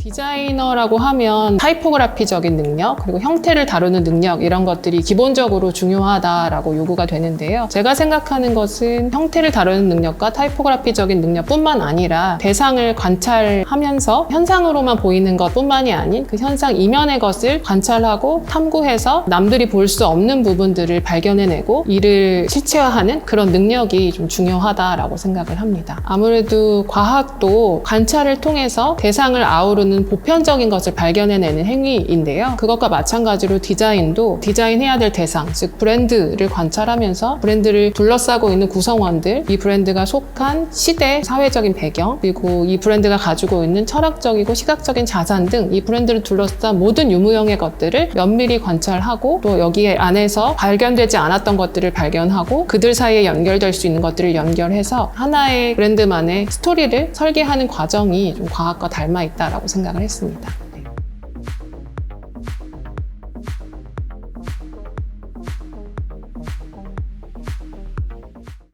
디자이너라고 하면 타이포그라피적인 능력, 그리고 형태를 다루는 능력 이런 것들이 기본적으로 중요하다라고 요구가 되는데요. 제가 생각하는 것은 형태를 다루는 능력과 타이포그라피적인 능력뿐만 아니라 대상을 관찰하면서 현상으로만 보이는 것뿐만이 아닌 그 현상 이면의 것을 관찰하고 탐구해서 남들이 볼 수 없는 부분들을 발견해내고 이를 실체화하는 그런 능력이 좀 중요하다라고 생각을 합니다. 아무래도 과학도 관찰을 통해서 대상을 아우르는 보편적인 것을 발견해내는 행위인데요. 그것과 마찬가지로 디자인도 디자인해야 될 대상, 즉 브랜드를 관찰하면서 브랜드를 둘러싸고 있는 구성원들, 이 브랜드가 속한 시대, 사회적인 배경, 그리고 이 브랜드가 가지고 있는 철학적이고 시각적인 자산 등 이 브랜드를 둘러싼 모든 유무형의 것들을 면밀히 관찰하고 또 여기에 안에서 발견되지 않았던 것들을 발견하고 그들 사이에 연결될 수 있는 것들을 연결해서 하나의 브랜드만의 스토리를 설계하는 과정이 좀 과학과 닮아 있다라고 생각을 했습니다.